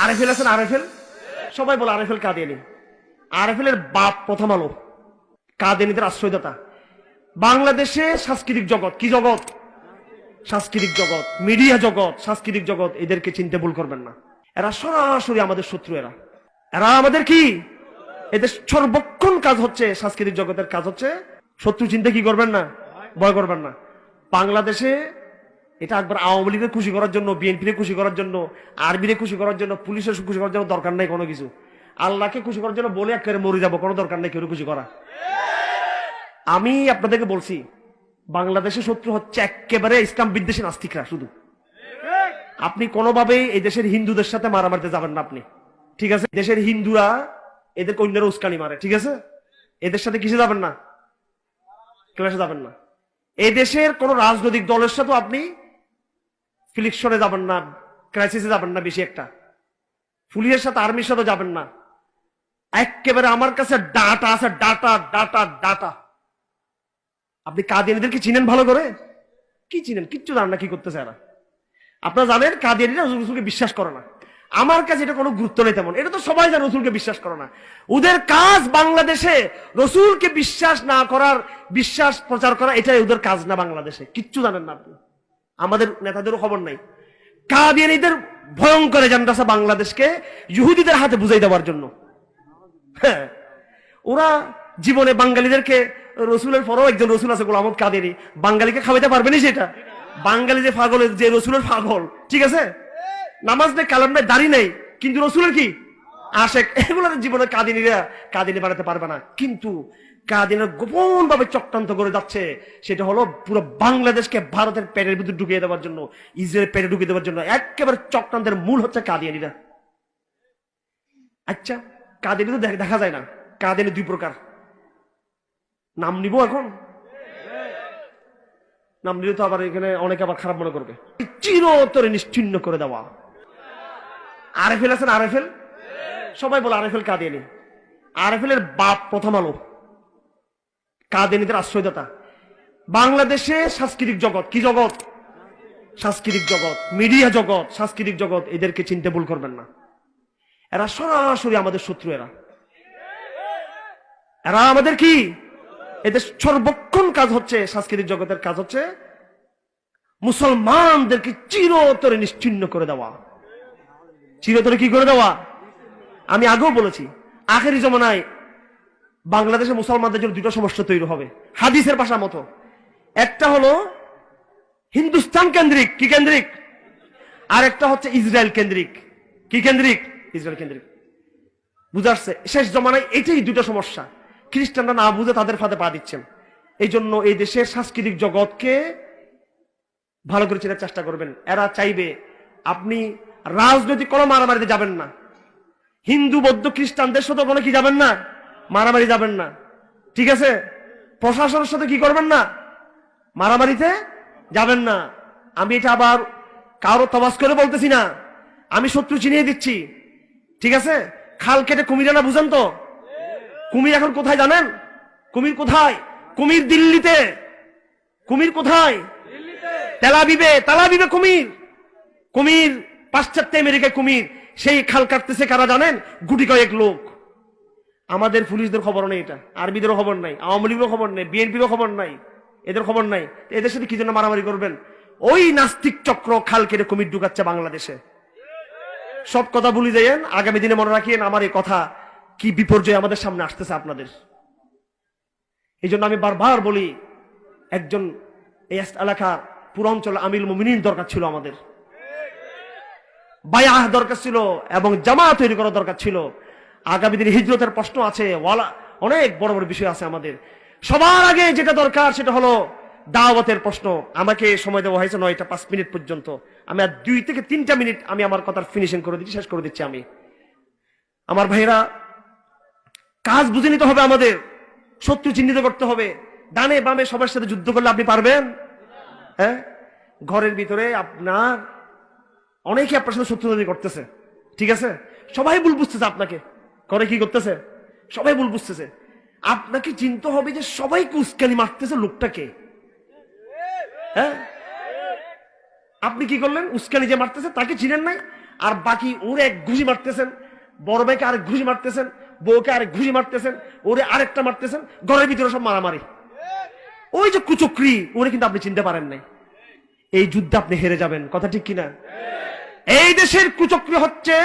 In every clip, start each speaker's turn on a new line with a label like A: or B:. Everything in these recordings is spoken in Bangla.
A: আরএফএল আছেন আরএফএল? সবাই বলে আরএফএল কাদিয়ানি আরএফএল এর বাপ প্রথম আলো। কাদিয়ানিদের আশ্রয়দাতা। বাংলাদেশে সাংস্কৃতিক জগৎ, কি জগৎ? সাংস্কৃতিক জগৎ, মিডিয়া জগৎ, সাংস্কৃতিক জগৎ, এদেরকে চিনতে ভুল করবেন না। এরা সরাসরি আমাদের শত্রু এরা। এরা আমাদের কি? এদের সর্বক্ষণ কাজ হচ্ছে সাংস্কৃতিক জগতের কাজ হচ্ছে শত্রু চিন্তা কি করবেন না? ভয় করবেন না। বাংলাদেশে এটা একবার আওয়ামী লীগের খুশি করার জন্য বিএনপিকে খুশি করার জন্য আর্মিরে খুশি করার জন্য, পুলিশের খুশি করার জন্য দরকার নেই কোনো কিছু। আল্লাহকে খুশি করার জন্য বলে একেবারে মরে যাব, কোনো দরকার নেই কেউ খুশি করা। আমি আপনাদেরকে বলছি বাংলাদেশের শত্রু হচ্ছে একেবারে ইসলাম বিদ্বেষী নাস্তিকরা শুধু। আপনি কোনোভাবেই এই দেশের হিন্দুদের সাথে মারামারিতে যাবেন না আপনি। ঠিক আছে? দেশের হিন্দুরা এদের অন্যের উস্কানি মারে, ঠিক আছে? এদের সাথে কিসে যাবেন না? ক্লাসে যাবেন না। এদেশের দেশের কোন রাজনৈতিক দলের সাথে আপনি ফিলিকশনে যাবেন না ক্রাইসিসে যাবেন না বেশি একটা। পুলিশের সাথে আর্মির সাথে যাবেন না। একেবারে আমার কাছে ডাটা আছে ডাটা ডাটা ডাটা আপনি কাদিয়ানিদেরকে চিনেন ভালো করে? কি চিনেন? কিচ্ছু জানেন না কি করতেছে এরা। আপনারা জানেন কাদিয়ানিরা রসুলকে বিশ্বাস করে না। আমার কাছে এটা কোনো গুরুত্ব নেই তেমন। এটা তো সবাই জানে রসুলকে বিশ্বাস করে না। ওদের কাজ বাংলাদেশে রসুলকে বিশ্বাস না করার, বিশ্বাস প্রচার করা, এটাই ওদের কাজ না বাংলাদেশে। কিচ্ছু জানেন না আপনি। আমাদের নেতাদেরও খবর নাই। কাদিয়ানিদের ভয়ঙ্কর এজেন্ডা বাংলাদেশকে ইহুদিদের হাতে বুঝাই দেওয়ার জন্য। হ্যাঁ ওরা জীবনে বাঙালিদেরকে রসুলের পরও একজন রসুল আছে গোলাম কাদেরি বাঙালিকে খাওয়াইতে পারবে না সেটা? বাঙালি যে পাগল, যে রসুলের পাগল, ঠিক আছে? নামাজ নেই, কালাম নেই, দাড়ি নেই, কিন্তু রসুলের কি? আশেক এগুলোর জীবনে কাদিনীরা কাদিনী বানাতে পারবে না। কিন্তু কাদিনের গোপন ভাবে চক্রান্ত করে যাচ্ছে। সেটা হলো পুরো বাংলাদেশকে ভারতের পেটের ভিতরে ঢুকিয়ে দেওয়ার জন্য, ইসরায়েলের পেটে ঢুকিয়ে দেওয়ার জন্য। একেবারে চক্রান্তের মূল হচ্ছে কাদিয়ানিরা আচ্ছা কাদিনী তো দেখা যায় না। কাদিনী দুই প্রকার। নাম নিব এখন? নাম নিলে তো আবার এখানে অনেকে আবার খারাপ মনে করবে। চিরতরে নিশ্চিন্ন করে দেওয়া। আরএফএল আছেন আরএফএল? সবাই বলে আরএফএল কাদিয়ানি আরএফএল এর বাপ প্রথম আলো। কাদিয়ানিদের আশ্রয়দাতা বাংলাদেশে সাংস্কৃতিক জগৎ, কি জগৎ? সাংস্কৃতিক জগৎ, মিডিয়া জগৎ, সাংস্কৃতিক জগৎ, এদেরকে চিনতে ভুল করবেন না। এরা সরাসরি আমাদের শত্রু এরা। এরা আমাদের কি? এদের সর্বক্ষণ কাজ হচ্ছে, সাংস্কৃতিক জগতের কাজ হচ্ছে মুসলমানদেরকে চিরতরে নিশ্চিন্ন করে দেওয়া। চিরতরে কি করে দেওয়া? আমি আগেও বলেছি, আখেরি জমানায় বাংলাদেশে মুসলমানদের জন্য দুটো সমস্যা তৈরি হবে। হাদিসের ভাষা মতো। একটা হলো হিন্দুস্তান কেন্দ্রিক। কি কেন্দ্রিক? আর একটা হচ্ছে ইসরায়েল কেন্দ্রিক। কি কেন্দ্রিক? ইসরায়েল কেন্দ্রিক। বুঝাচ্ছে শেষ জমানায় এটাই দুটো সমস্যা। খ্রিস্টানরা না বুঝে তাদের ফাঁদে পা দিচ্ছেন। এই জন্য এই দেশের সাংস্কৃতিক জগৎকে ভালো করে চেনার চেষ্টা করবেন। এরা চাইবে আপনি রাজনৈতিক কোনো মারামারিতে যাবেন না। হিন্দু বৌদ্ধ খ্রিস্টানদের সাথে কোনো কি যাবেন না? মারামারি যাবেন না। ঠিক আছে? প্রশাসনের সাথে কি করবেন না? মারামারিতে যাবেন না। আমি এটা আবার কারও তবাস করে বলতেছি না। আমি শত্রু চিনিয়ে দিচ্ছি। ঠিক আছে? খাল কেটে কুমির না বুঝেন তো? কুমির এখন কোথায় জানেন? কুমির কোথায়? কুমির দিল্লিতে। কুমির কোথায়? তেলাবিবে তালাবিবে কুমির। কুমির পাশ্চাত্য আমেরিকায় কুমির। সেই খাল কাটতেছে কারা জানেন? গুটি কয়েক লোক। আমাদের পুলিশদের খবর নেই এটা। আর্মিদেরও খবর নাই, আওয়ামী লীগেরও খবর নেই, বিএনপিরও খবর নাই, এদের খবর নাই। এদের সাথে কি জন্য মারামারি করবেন? ওই নাস্তিক চক্র খাল কেটে কুমির ঢুকাচ্ছে বাংলাদেশে। সব কথা ভুলে যাইয়েন, আগামী দিনে মনে রাখিয়েন আমার এই কথা কি বিপর্যয় আমাদের সামনে আসতেছে আপনাদের। এই জন্য আমি বারবার বলি, একজন এই এলাকা পুরো অঞ্চলে আমিল মুমিনীর দরকার ছিল আমাদের। বায়াহ দরকার ছিল এবং জামা তৈরি করা দরকার ছিল। আগামী দিনে হিজরতের প্রশ্ন আছে, ওয়ালা অনেক বড় বড় বিষয় আছে আমাদের। সবার আগে যেটা দরকার সেটা হলো দাওয়াতের প্রশ্ন। আমাকে সময় দেওয়া হয়েছে নয়টা পাঁচ মিনিট পর্যন্ত। আমি আর দুই থেকে তিনটা মিনিট আমি আমার কথার ফিনিশিং করে দিচ্ছি, শেষ করে দিচ্ছি আমি। আমার ভাইরা কাজ বুঝে নিতে হবে আমাদের। শত্রু চিহ্নিত করতে হবে। ডানে বামে সবার সাথে যুদ্ধ করলে আপনি পারবেন? হ্যাঁ? ঘরের ভিতরে আপনার অনেকে আপনার সাথে শত্রু তৈরি করতেছে। ঠিক আছে? সবাই ভুল বুঝতেছে আপনাকে। করে কি করতেছে? সবাই ভুল বুঝতেছে। আপনাকে চিনতে হবে যে সবাই উস্কানি মারতেছে লোকটাকে। হ্যাঁ? আপনি কি করলেন? উস্কানি যে মারতেছে, তাকে চিনেন নাই? আর বাকি ওরে এক ঘুষি মারতেছেন, বড় ভাইকে আরেক ঘুষি মারতেছেন, বউকে আরেক ঘুষি মারতেছেন, ওরে আরেকটা মারতেছেন, ঘরের ভিতরে সব মারামারি। ওই যে কুচক্রি, ওরে কিন্তু আপনি চিনতে পারেন নাই। এই যুদ্ধে আপনি হেরে যাবেন। কথা ঠিক কিনা? এই দেশের কুচক্রি হচ্ছে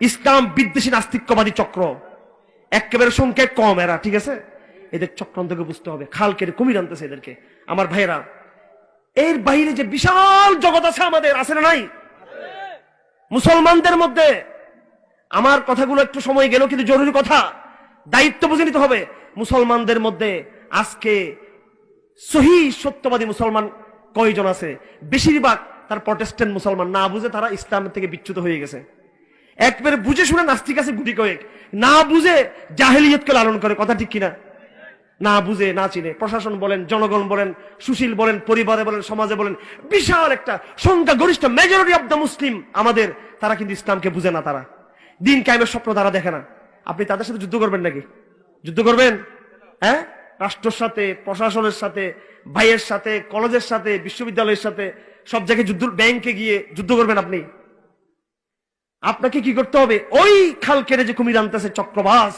A: ইসলাম বিদ্বেষী নাস্তিক্যবাদী চক্র। একেবারে সংখ্যায় কম এরা, ঠিক আছে? এদের চক্রান্তকে বুঝতে হবে। খাল কেটে কুমির আনতেছে এদেরকে। আমার ভাইয়েরা, এর বাইরে যে বিশাল জগৎ আছে আমাদের, আছে না নাই? মুসলমানদের মধ্যে আমার কথাগুলো একটু সময় গেল, কিন্তু জরুরি কথা। দায়িত্ব বুঝে নিতে হবে। মুসলমানদের মধ্যে আজকে সহি সত্যবাদী মুসলমান কয়জন আছে? বেশিরভাগ তার প্রটেস্টেন্ট মুসলমান। না বুঝে তারা ইসলাম থেকে বিচ্যুত হয়ে গেছে। একবারে বুঝে শুনে নাস্তিক আছে গুটি কয়েক। না বুঝে জাহেলিয়তকে লালন করে, কথা ঠিক কিনা? না বুঝে, না চিনে। প্রশাসন বলেন, জনগণ বলেন, সুশীল বলেন, পরিবারে বলেন, সমাজে বলেন, বিশাল একটা সংখ্যা গরিষ্ঠ মেজরিটি অব দ্য মুসলিম আমাদের, তারা কিন্তু ইসলামকে বুঝে না তারা। দিন কায়েমের স্বপ্ন তারা দেখে না। আপনি তাদের সাথে যুদ্ধ করবেন নাকি? যুদ্ধ করবেন? হ্যাঁ? রাষ্ট্রের সাথে, প্রশাসনের সাথে, ভাইয়ের সাথে, কলেজের সাথে, বিশ্ববিদ্যালয়ের সাথে সব জায়গায় যুদ্ধ, ব্যাংকে গিয়ে যুদ্ধ করবেন আপনি। আপনাকে কি করতে হবে? ওই খাল কেটে যে কুমির আনতেছে, চক্রবাস,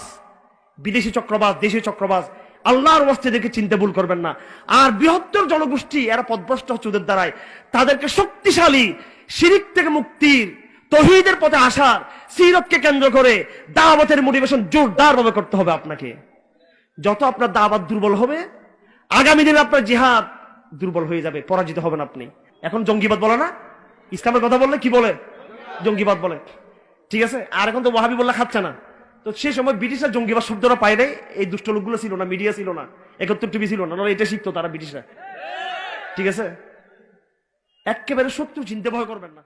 A: বিদেশি চক্রবাস দেশি চক্রবাস, আল্লাহর ওয়াস্তেদেরকে চিন্তা ভুল করবেন না। আর বৃহত্তর জনগোষ্ঠী, এরা পদভ্রষ্ট হচ্ছে ওদের দ্বারাই তাদেরকে শক্তিশালী শিরিক থেকে মুক্তির, তহিদের পথে আসার, সিরতকে কেন্দ্র করে দাওয়াতের মোটিভেশন জোরদার ভাবে করতে হবে আপনাকে। যত আপনার দাওয়াত দুর্বল হবে, আগামী দিনে আপনার জিহাদ দুর্বল হয়ে যাবে, পরাজিত হবেন আপনি। এখন জঙ্গিবাদ বলে না? ইসলামের কথা বললে কি বলে? জঙ্গিবাদ বলে। ঠিক আছে? আর এখন তো ওয়াহাবি বললে খাচ্ছে না। তো সেই সময় ব্রিটিশরা জঙ্গিবাদ শব্দটা পায় নাই। এই দুষ্ট লোকগুলো ছিল না, মিডিয়া ছিল না, একত্র টিভি ছিল না এটা শিখতো তারা ব্রিটিশরা। ঠিক আছে? একেবারে শত্রু চিনতে ভয় করবেন না।